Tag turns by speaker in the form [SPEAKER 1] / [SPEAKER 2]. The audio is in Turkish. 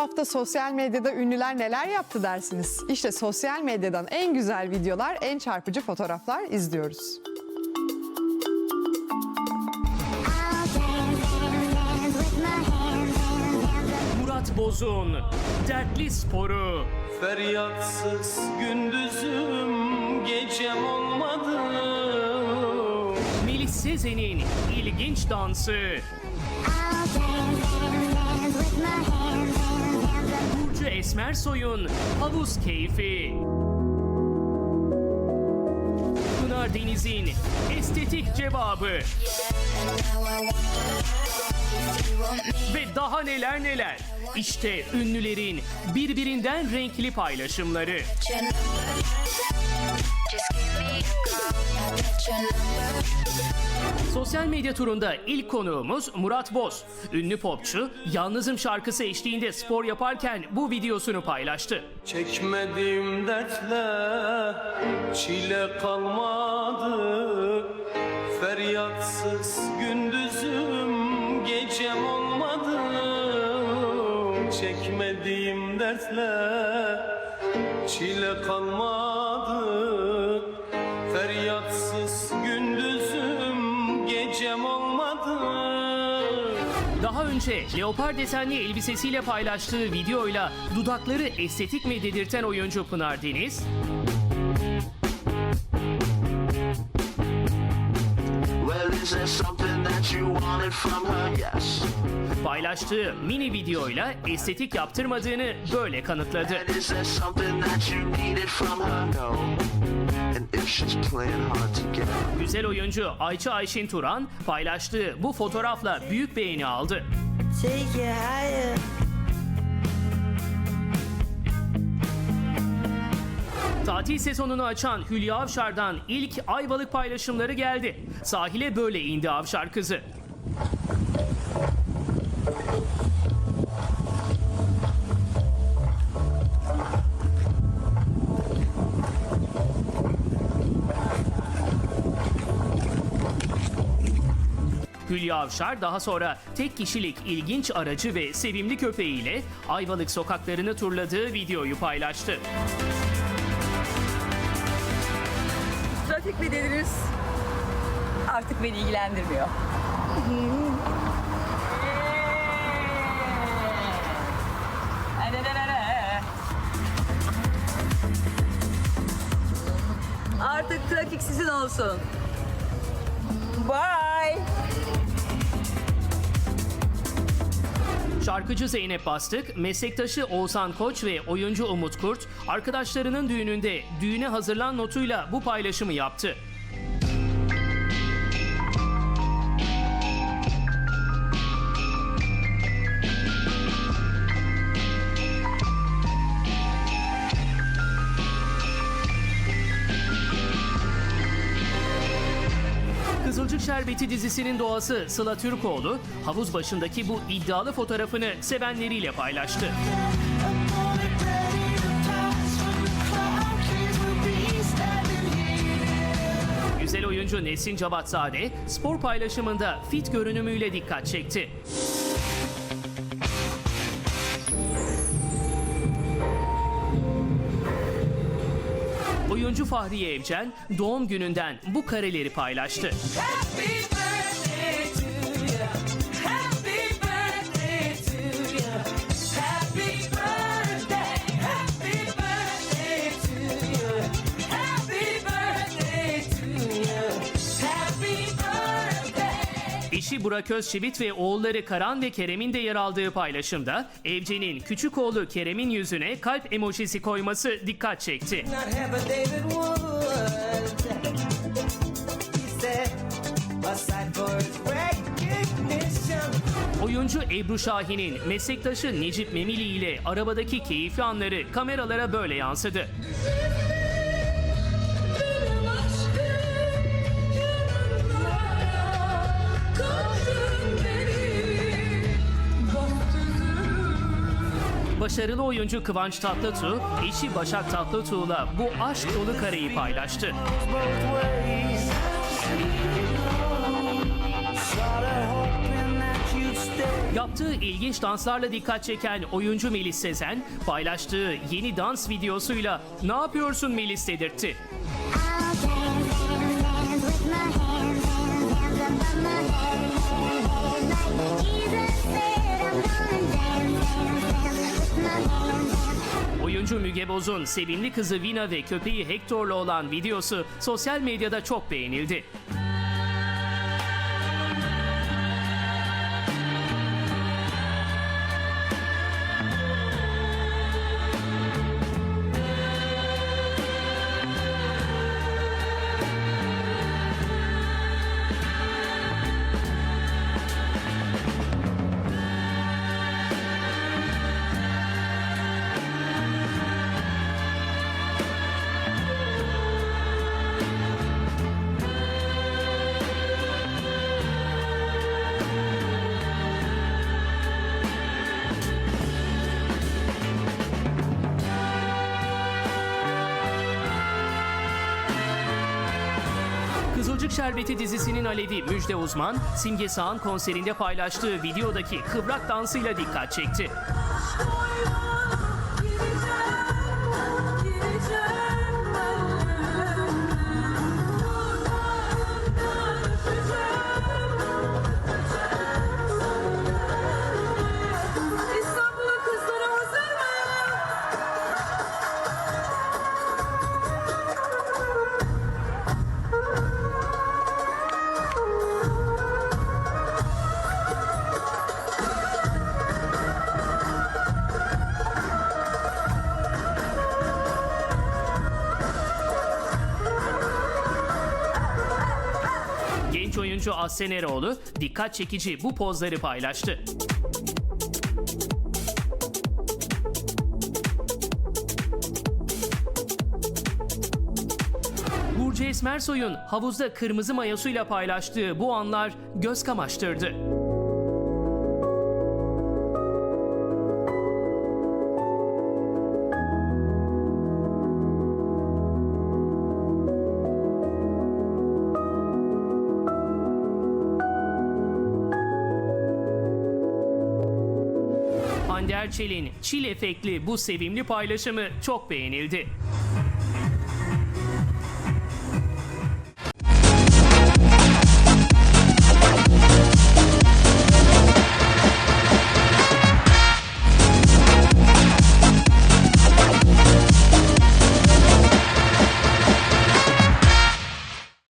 [SPEAKER 1] hafta sosyal medyada ünlüler neler yaptı dersiniz? İşte sosyal medyadan en güzel videolar, en çarpıcı fotoğraflar izliyoruz.
[SPEAKER 2] Murat Boz'un Dertli Sporu
[SPEAKER 3] Feryatsız gündüzüm gecem olmadı
[SPEAKER 2] Melis Sezen'in ilginç dansı
[SPEAKER 4] I'll dance, dance, dance with my hands, hands.
[SPEAKER 2] Burcu Esmersoy'un havuz keyfi Pınar Deniz'in estetik cevabı ve daha neler neler. İşte ünlülerin birbirinden renkli paylaşımları. Sosyal medya turunda ilk konuğumuz Murat Boz. Ünlü popçu, Yalnızım şarkısı eşliğinde spor yaparken bu videosunu paylaştı.
[SPEAKER 3] Çekmediğim dertle çile kalmadı Feryatsız gündüzüm gecem olmadı Çekmediğim dertle çile kalmadı
[SPEAKER 2] Önce leopar desenli elbisesiyle paylaştığı videoyla dudakları estetik mi dedirten oyuncu Pınar Deniz, paylaştığı mini videoyla estetik yaptırmadığını böyle kanıtladı. Güzel oyuncu Ayça Ayşin Turan paylaştığı bu fotoğrafla büyük beğeni aldı. Tatil sezonunu açan Hülya Avşar'dan ilk Ayvalık paylaşımları geldi. Sahile böyle indi Avşar kızı. Hülya Avşar daha sonra tek kişilik ilginç aracı ve sevimli köpeğiyle Ayvalık sokaklarını turladığı videoyu paylaştı.
[SPEAKER 5] Trafik mi dediniz? Artık beni ilgilendirmiyor. Artık trafik sizin olsun.
[SPEAKER 2] Şarkıcı Zeynep Bastık, meslektaşı Oğuzhan Koç ve oyuncu Umut Kurt, arkadaşlarının düğününde düğüne hazırlan notuyla bu paylaşımı yaptı. Şerbeti dizisinin doğası Sıla Türkoğlu, havuz başındaki bu iddialı fotoğrafını sevenleriyle paylaştı. Güzel oyuncu Nesin Cabatzade spor paylaşımında fit görünümüyle dikkat çekti. Oyuncu Fahriye Evcen doğum gününden bu kareleri paylaştı.
[SPEAKER 6] Happy
[SPEAKER 2] Eşi Burak Özçivit ve oğulları Karan ve Kerem'in de yer aldığı paylaşımda Evcen'in küçük oğlu Kerem'in yüzüne kalp emojisi koyması dikkat çekti. Oyuncu Ebru Şahin'in meslektaşı Necip Memili ile arabadaki keyifli anları kameralara böyle yansıdı. Başarılı oyuncu Kıvanç Tatlıtuğ, eşi Başak Tatlıtuğ'la bu aşk dolu kareyi paylaştı. Yaptığı ilginç danslarla dikkat çeken oyuncu Melis Sezen paylaştığı yeni dans videosuyla ne yapıyorsun Melis dedirtti.
[SPEAKER 4] Jesus said, I'm gonna dance, dance, dance
[SPEAKER 2] Oyuncu Müge Boz'un sevimli kızı Vina ve köpeği Hector'la olan videosu sosyal medyada çok beğenildi. Kızılcık Şerbeti dizisinin Alevi Müjde Uzman, Simge Sağan konserinde paylaştığı videodaki kıvrak dansıyla dikkat çekti. Genç oyuncu Aslen Eroğlu dikkat çekici bu pozları paylaştı. Burcu Esmersoy'un havuzda kırmızı mayosuyla paylaştığı bu anlar göz kamaştırdı. Hande Erçel'in çil efektli bu sevimli paylaşımı çok beğenildi.